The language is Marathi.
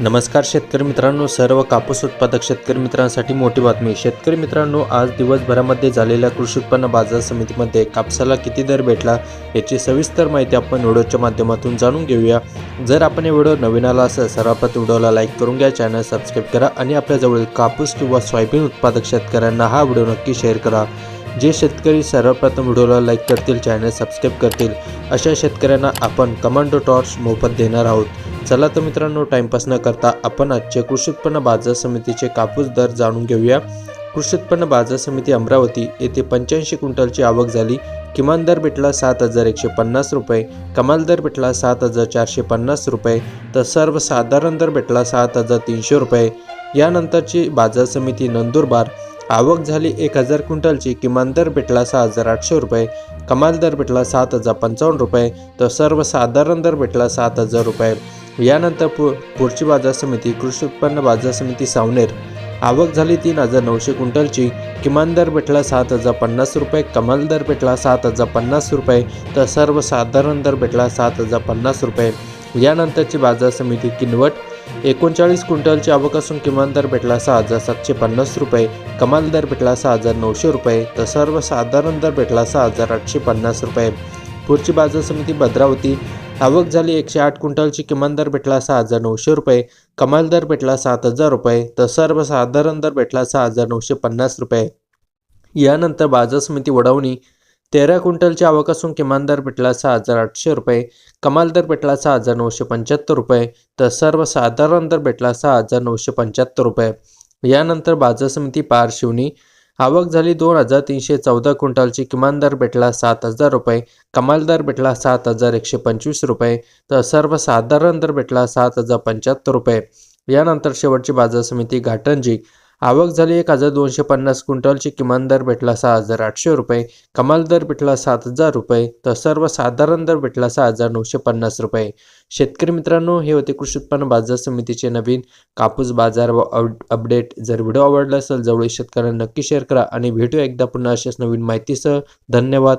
नमस्कार शेतकरी मित्रांनो सर्व कापूस उत्पादक शेतकरी मित्रांसाठी मोठी बातमी. शेतकरी मित्रांनो आज दिवसभरामध्ये झालेल्या कृषी उत्पन्न बाजार समितीमध्ये कापसाला किती दर भेटला याची सविस्तर माहिती आपण व्हिडिओच्या माध्यमातून जाणून घेऊया. जर आपण हे व्हिडिओ नवीन आला असेल सर्वप्रथम व्हिडिओला लाईक करून घ्या चॅनल सबस्क्राईब करा आणि आपल्याजवळील कापूस किंवा सोयाबीन उत्पादक शेतकऱ्यांना हा व्हिडिओ नक्की शेअर करा. जे शेतकरी सर्वप्रथम व्हिडिओला लाईक करतील चॅनल सबस्क्राईब करतील अशा शेतकऱ्यांना आपण कमांडो टॉर्च मोफत देणार आहोत. चला तर मित्रांनो टाइमपास न करता आपण आजचे कृषी उत्पन्न बाजार समितीचे कापूस दर जाणून घेऊया. कृषी उत्पन्न बाजार समिती अमरावती येथे पंच्याऐंशी क्विंटलची आवक झाली. किमान दर भेटला सात हजार एकशे पन्नास रुपये कमाल दर भेटला सात हजार चारशे पन्नास रुपये तर सर्वसाधारण दर भेटला सात हजार तीनशे रुपये. यानंतरची बाजार समिती नंदुरबार आवक झाली एक हजार क्विंटलची किमान दर भेटला सहा हजार आठशे रुपये कमाल दर भेटला सात हजार पंचावन्न रुपये तर सर्वसाधारण दर भेटला सात हजार रुपये. यानंतर पु पुढची बाजार समिती कृषी उत्पन्न बाजार समिती सावनेर. आवक झाली तीन हजार नऊशे क्विंटलची किमान दर भेटला सात हजार पन्नास रुपये कमाल दर भेटला सात हजार पन्नास रुपये तर सर्वसाधारण दर भेटला सात हजार पन्नास रुपये. यानंतरची बाजार समिती किनवट एकोणचाळीस क्विंटलची आवक असून किमान दर भेटला सहा हजार सातशे पन्नास रुपये कमाल दर भेटला सहा हजार नऊशे रुपये तर सर्वसाधारण दर भेटला सहा हजार आठशे पन्नास रुपये. पुढची बाजार समिती भद्रावती. आवक झाली एकशे आठ क्विंटलची किमान दर भेटला सहा हजार नऊशे रुपये कमाल दर भेटला सात हजार रुपये तर सर्वसाधारण दर भेटला सहा हजार नऊशे पन्नास रुपये. यानंतर बाजार समिती वडवणी. तेरा क्विंटलची आवक असून किमान दर पेटला सहा हजार आठशे रुपये कमाल दर पेटला सहा हजार नऊशे पंच्याहत्तर रुपये तर सर्वसाधारण दर भेटला सहा हजार नऊशे पंच्याहत्तर रुपये. यानंतर बाजार समिती पार शिवनी आवक झाली दोन हजार तीनशे चौदा क्विंटलची किमान दर भेटला सात हजार रुपये कमाल दर भेटला सात हजार एकशे पंचवीस रुपये तर सर्वसाधारण दर भेटला सात हजार पंच्याहत्तर रुपये. यानंतर शेवटची बाजार समिती घाटंजी. आवक झाली एक हजार दोनशे पन्नास क्विंटलची किमान दर भेटला सहा हजार आठशे रुपये कमाल दर भेटला सात हजार रुपये तर सर्वसाधारण दर भेटला सहा हजार नऊशे पन्नास रुपये. शेतकरी मित्रांनो हे होते कृषी उत्पन्न बाजार समितीचे नवीन कापूस बाजार व अपडेट. जर व्हिडिओ आवडला असेल जवळील शेतकऱ्यांना नक्की शेअर करा आणि भेटू एकदा पुन्हा अशाच नवीन माहितीसह. धन्यवाद.